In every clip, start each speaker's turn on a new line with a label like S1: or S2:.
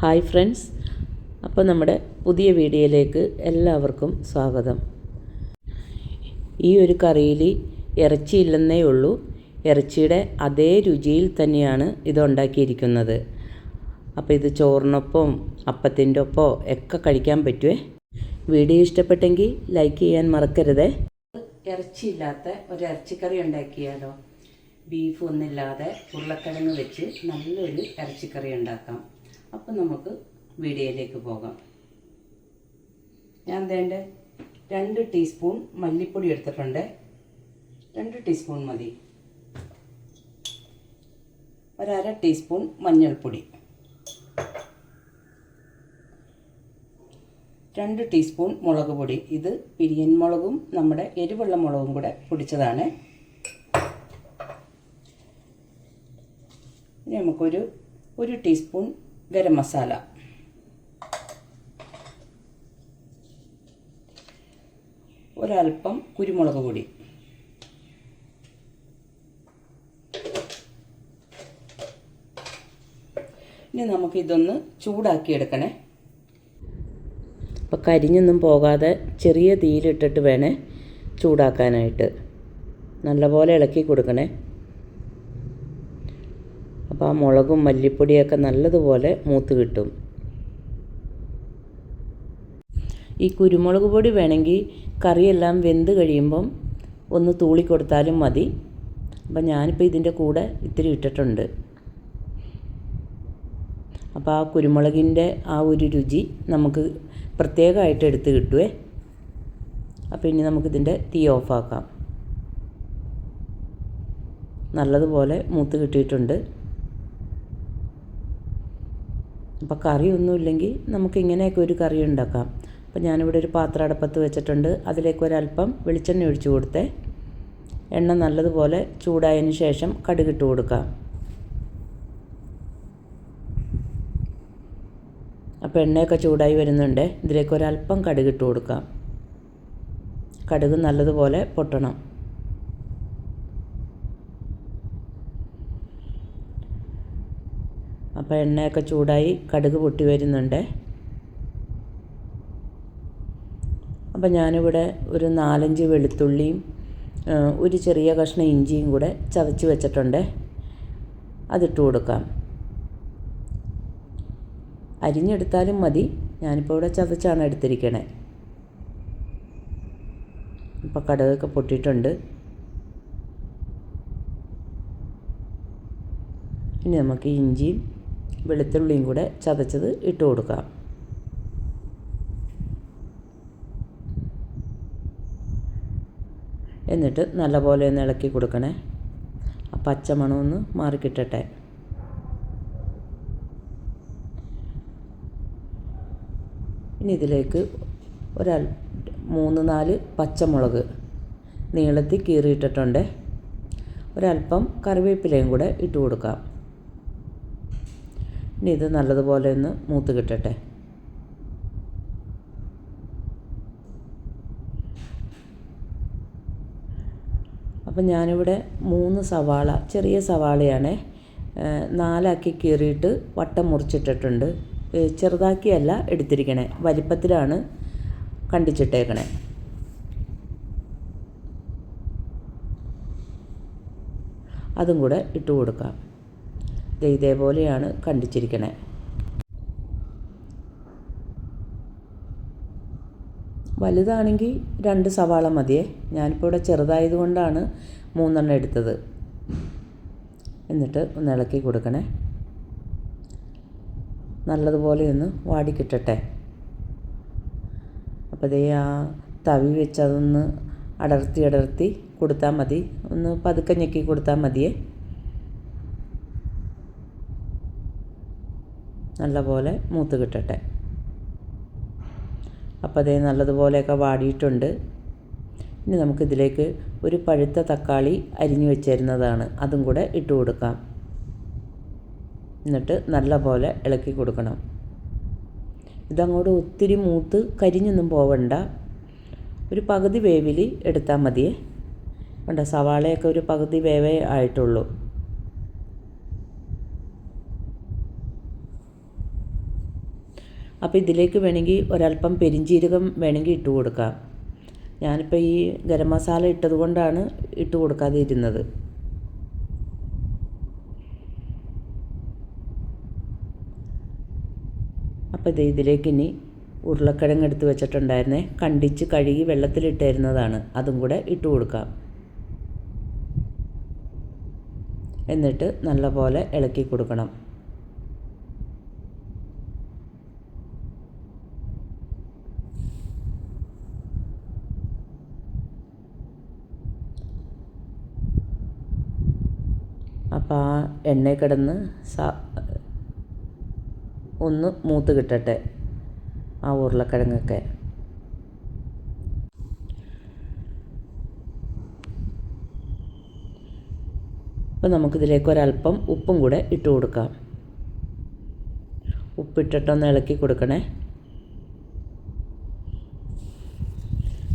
S1: Hi friends. അപ്പോൾ നമ്മുടെ പുതിയ വീഡിയോയിലേക്ക് എല്ലാവർക്കും സ്വാഗതം. ഈ ഒരു കറിയിൽ ഇറച്ചിയില്ലെന്നേ ഉള്ളൂ. ഇറച്ചിയുടെ അതേ രുചിയിൽ തന്നെയാണ് ഇത് ഉണ്ടാക്കിയിരിക്കുന്നത്. അപ്പോൾ ഇത് ചോറിനൊപ്പം അപ്പത്തിന്റെ ഒപ്പോ ഒക്കെ കഴിക്കാൻ പറ്റുമേ വീഡിയോ ഇഷ്ടപ്പെട്ടെങ്കിൽ ലൈക്ക് ചെയ്യാൻ മറക്കരുതേ. ഇറച്ചിയില്ലാത്ത ഒരു ഇറച്ചിക്കറി ഉണ്ടാക്കിയാലോ? ബീഫ് ഒന്നുമില്ലാതെ ഉരുളക്കിഴങ്ങ് വെച്ച് നല്ലൊരു ഇറച്ചിക്കറി ഉണ്ടാക്കാം. അപ്പം നമുക്ക് വീഡിയോയിലേക്ക് പോകാം. ഞാൻ വേണ്ട രണ്ട് ടീസ്പൂൺ മല്ലിപ്പൊടി എടുത്തിട്ടുണ്ട്. രണ്ട് ടീസ്പൂൺ മതി. ഒരര ടീസ്പൂൺ മഞ്ഞൾപ്പൊടി. രണ്ട് ടീസ്പൂൺ മുളക് പൊടി. ഇത് പിരിയൻ മുളകും നമ്മുടെ എരിവുള്ള മുളകും കൂടെ പൊടിച്ചതാണ്. ഇനി നമുക്കൊരു ഒരു ടീസ്പൂൺ ഗരം മസാല. ഒരൽപ്പം കുരുമുളക് പൊടി. ഇനി നമുക്കിതൊന്ന് ചൂടാക്കി എടുക്കണേ അപ്പോൾ കരിഞ്ഞൊന്നും പോകാതെ ചെറിയ തീയിലിട്ടിട്ട് വേണേ ചൂടാക്കാനായിട്ട്. നല്ലപോലെ ഇളക്കി കൊടുക്കണേ. അപ്പോൾ ആ മുളകും മല്ലിപ്പൊടിയൊക്കെ നല്ലതുപോലെ മൂത്ത് കിട്ടും. ഈ കുരുമുളക് പൊടി വേണമെങ്കിൽ കറിയെല്ലാം വെന്ത് കഴിയുമ്പം ഒന്ന് തൂളി കൊടുത്താലും മതി. അപ്പം ഞാനിപ്പോൾ ഇതിന്റെ കൂടെ ഇത്തിരി ഇട്ടിട്ടുണ്ട്. അപ്പോൾ ആ കുരുമുളകിന്റെ ആ ഒരു രുചി നമുക്ക് പ്രത്യേകമായിട്ട് എടുത്ത് കിട്ടുവേ. അപ്പോൾ ഇനി നമുക്കിതിന്റെ തീ ഓഫാക്കാം. നല്ലതുപോലെ മൂത്ത് കിട്ടിയിട്ടുണ്ട്. അപ്പോൾ കറിയൊന്നുമില്ലെങ്കിൽ നമുക്ക് ഇങ്ങനെയൊക്കെ ഒരു കറി ഉണ്ടാക്കാം. അപ്പോൾ ഞാനിവിടെ ഒരു പാത്രം അടപ്പത്ത് വെച്ചിട്ടുണ്ട്. അതിലേക്ക് ഒരല്പം വെളിച്ചെണ്ണ ഒഴിച്ചു കൊടുത്തേ. എണ്ണ നല്ലതുപോലെ ചൂടായതിന് ശേഷം കടുകിട്ട് കൊടുക്കാം. അപ്പോൾ എണ്ണയൊക്കെ ചൂടായി വരുന്നുണ്ട്. ഇതിലേക്ക് ഒരല്പം കടുകിട്ട് കൊടുക്കാം. കടുക് നല്ലതുപോലെ പൊട്ടണം. അപ്പോൾ എണ്ണയൊക്കെ ചൂടായി കടുക് പൊട്ടി വരുന്നുണ്ട്. അപ്പോൾ ഞാനിവിടെ ഒരു നാലഞ്ച് വെളുത്തുള്ളിയും ഒരു ചെറിയ കഷ്ണം ഇഞ്ചിയും കൂടെ ചതച്ച് വെച്ചിട്ടുണ്ട്. അതിട്ട് കൊടുക്കാം. അരിഞ്ഞെടുത്താലും മതി. ഞാനിപ്പോൾ ഇവിടെ ചതച്ചാണ് എടുത്തിരിക്കണേ. ഇപ്പോൾ കടകൊക്കെ പൊട്ടിയിട്ടുണ്ട്. ഇനി നമുക്ക് ഇഞ്ചിയും വെളുത്തുള്ളിയും കൂടെ ചതച്ചത് ഇട്ട് കൊടുക്കാം. എന്നിട്ട് നല്ലപോലെ ഒന്ന് ഇളക്കി കൊടുക്കണേ. ആ പച്ചമണമൊന്ന് മാറിക്കിട്ടട്ടെ ഇനി ഇതിലേക്ക് ഒരൽ മൂന്ന് നാല് പച്ചമുളക് നീളത്തിൽ കീറിയിട്ടിട്ടുണ്ട്. ഒരല്പം കറിവേപ്പിലയും കൂടെ ഇട്ട് കൊടുക്കാം. ഇനി ഇത് നല്ലതുപോലെ ഒന്ന് മൂത്ത് കിട്ടട്ടെ. അപ്പം ഞാനിവിടെ മൂന്ന് സവാള ചെറിയ സവാളയാണ് നാലാക്കി കീറിയിട്ട് വട്ടം മുറിച്ചിട്ടിട്ടുണ്ട്. ചെറുതാക്കിയല്ല എടുത്തിരിക്കണേ വലിപ്പത്തിലാണ് കണ്ടിച്ചിട്ടേക്കണേ. അതും കൂടെ ഇട്ട് കൊടുക്കാം. ഇതേപോലെയാണ് കണ്ടിച്ചിരിക്കണേ. വലുതാണെങ്കിൽ രണ്ട് സവാള മതിയേ. ഞാനിപ്പോൾ ഇവിടെ ചെറുതായതുകൊണ്ടാണ് മൂന്നെണ്ണം എടുത്തത്. എന്നിട്ട് ഒന്ന് ഇളക്കി കൊടുക്കണേ. നല്ലതുപോലെ ഒന്ന് വാടിക്കിട്ടട്ടെ അപ്പോൾ ദേ ആ തവി വെച്ച് അതൊന്ന് അടർത്തി അടർത്തി കൊടുത്താൽ മതി. ഒന്ന് പതുക്കെ ഞെക്കി കൊടുത്താൽ മതിയേ. നല്ലപോലെ മൂത്ത് കിട്ടട്ടെ. അപ്പോൾ അതേ നല്ലതുപോലെയൊക്കെ വാടിയിട്ടുണ്ട്. ഇനി നമുക്കിതിലേക്ക് ഒരു പഴുത്ത തക്കാളി അരിഞ്ഞു വെച്ചിരുന്നതാണ്. അതും കൂടെ ഇട്ട് കൊടുക്കാം. എന്നിട്ട് നല്ലപോലെ ഇളക്കി കൊടുക്കണം. ഇതങ്ങോട്ട് ഒത്തിരി മൂത്ത് കരിഞ്ഞൊന്നും പോവണ്ട. ഒരു പകുതി വേവിൽ എടുത്താൽ മതിയേ. വേണ്ട സവാളയൊക്കെ ഒരു പകുതി വേവേ ആയിട്ടുള്ളൂ. അപ്പോൾ ഇതിലേക്ക് വേണമെങ്കിൽ ഒരല്പം പെരിഞ്ജീരകം വേണമെങ്കിൽ ഇട്ട് കൊടുക്കാം. ഞാനിപ്പോൾ ഈ ഗരം മസാല ഇട്ടത് കൊണ്ടാണ് ഇട്ട് കൊടുക്കാതെ ഇരുന്നത് അപ്പോൾ ഇത് ഇതിലേക്ക് ഇനി ഉരുളക്കിഴങ്ങ് എടുത്ത് വെച്ചിട്ടുണ്ടായിരുന്നേ. കണ്ടിച്ച് കഴുകി വെള്ളത്തിലിട്ടിരുന്നതാണ്. അതും കൂടെ ഇട്ട് കൊടുക്കാം. എന്നിട്ട് നല്ലപോലെ ഇളക്കി കൊടുക്കണം. അപ്പോൾ ആ എണ്ണയിൽ കിടന്ന് സ ഒന്ന് മൂത്ത് കിട്ടട്ടെ ആ ഉരുളക്കിഴങ്ങൊക്കെ. അപ്പോൾ നമുക്കിതിലേക്ക് ഒരല്പം ഉപ്പും കൂടെ ഇട്ട് കൊടുക്കാം. ഉപ്പിട്ടിട്ടൊന്ന് ഇളക്കി കൊടുക്കണേ.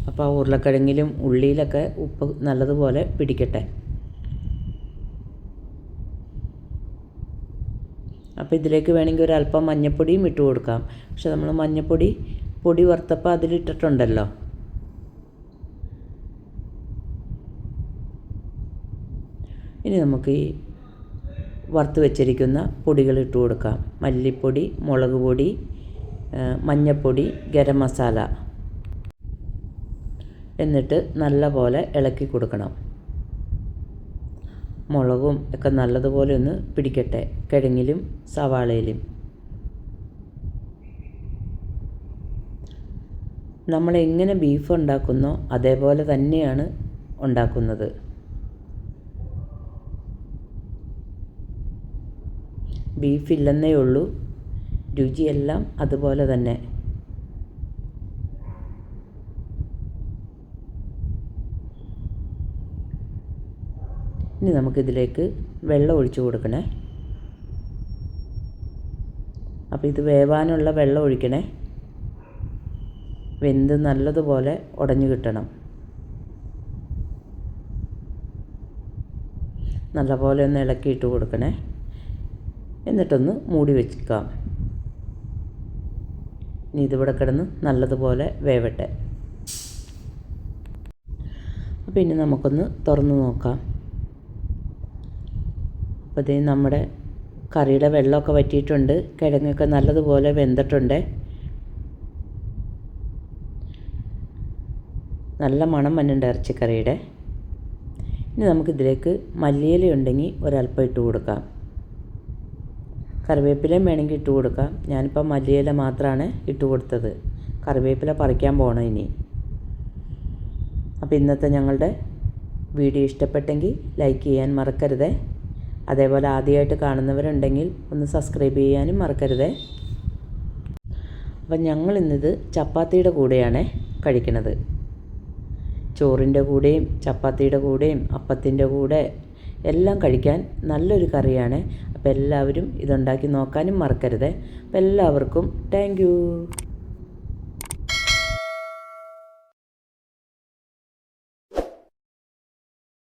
S1: അപ്പോൾ ആ ഉരുളക്കിഴങ്ങിലും ഉള്ളിയിലൊക്കെ ഉപ്പ് നല്ലതുപോലെ പിടിക്കട്ടെ. അപ്പോൾ ഇതിലേക്ക് വേണമെങ്കിൽ ഒരു അല്പം മഞ്ഞൾപ്പൊടിയും ഇട്ട് കൊടുക്കാം. പക്ഷെ നമ്മൾ മഞ്ഞപ്പൊടി പൊടി വറുത്തപ്പോൾ അതിലിട്ടിട്ടുണ്ടല്ലോ ഇനി നമുക്ക് ഈ വറുത്ത് വെച്ചിരിക്കുന്ന പൊടികൾ ഇട്ട് കൊടുക്കാം. മല്ലിപ്പൊടി മുളക് പൊടി മഞ്ഞൾപ്പൊടി ഗരം മസാല. എന്നിട്ട് നല്ല പോലെ ഇളക്കി കൊടുക്കണം. മുളകും ഒക്കെ നല്ലതുപോലെ ഒന്ന് പിടിക്കട്ടെ. കിഴങ്ങിലും സവാളയിലും. നമ്മൾ എങ്ങനെ ബീഫ് ഉണ്ടാക്കുന്നോ അതേപോലെ തന്നെയാണ് ഉണ്ടാക്കുന്നത്. ബീഫില്ലെന്നേ ഉള്ളൂ. രുചിയെല്ലാം അതുപോലെ തന്നെ. ഇനി നമുക്കിതിലേക്ക് വെള്ളം ഒഴിച്ച് കൊടുക്കണേ. അപ്പോൾ ഇത് വേവാനുള്ള വെള്ളം ഒഴിക്കണേ. വെന്ത് നല്ലതുപോലെ ഉടഞ്ഞു കിട്ടണം. നല്ലപോലെ ഒന്ന് ഇളക്കിയിട്ട് കൊടുക്കണേ. എന്നിട്ടൊന്ന് മൂടി വെക്കാം. ഇനി ഇതിവിടെ കിടന്ന് നല്ലതുപോലെ വേവട്ടെ. അപ്പോൾ ഇനി നമുക്കൊന്ന് തുറന്ന് നോക്കാം. അപ്പോൾ ഇതേ നമ്മുടെ കറിയുടെ വെള്ളമൊക്കെ വറ്റിയിട്ടുണ്ട്. കിഴങ്ങൊക്കെ നല്ലതുപോലെ വെന്തിട്ടുണ്ട്. നല്ല മണം വന്നിട്ടുണ്ട് ഇറച്ചിക്കറിയുടെ. ഇനി നമുക്കിതിലേക്ക് മല്ലിയില ഉണ്ടെങ്കിൽ ഒരല്പം ഇട്ട് കൊടുക്കാം. കറിവേപ്പിലയും വേണമെങ്കിൽ ഇട്ട് കൊടുക്കാം. ഞാനിപ്പോൾ മല്ലിയില മാത്രമാണ് ഇട്ട് കൊടുത്തത്. കറിവേപ്പില പറിക്കാൻ പോകണം ഇനി. അപ്പോൾ ഇന്നത്തെ ഞങ്ങളുടെ വീഡിയോ ഇഷ്ടപ്പെട്ടെങ്കിൽ ലൈക്ക് ചെയ്യാൻ മറക്കരുതേ. അതേപോലെ ആദ്യമായിട്ട് കാണുന്നവരുണ്ടെങ്കിൽ ഒന്ന് സബ്സ്ക്രൈബ് ചെയ്യാനും മറക്കരുതേ. അപ്പം ഞങ്ങൾ ഇന്നിത് ചപ്പാത്തിയുടെ കൂടെയാണ് കഴിക്കുന്നത് ചോറിന്റെ കൂടെയും ചപ്പാത്തിയുടെ കൂടെയും അപ്പത്തിന്റെ കൂടെ എല്ലാം കഴിക്കാൻ നല്ലൊരു കറിയാണ്. അപ്പോൾ എല്ലാവരും ഇതുണ്ടാക്കി നോക്കാനും മറക്കരുത്. അപ്പോൾ എല്ലാവർക്കും താങ്ക്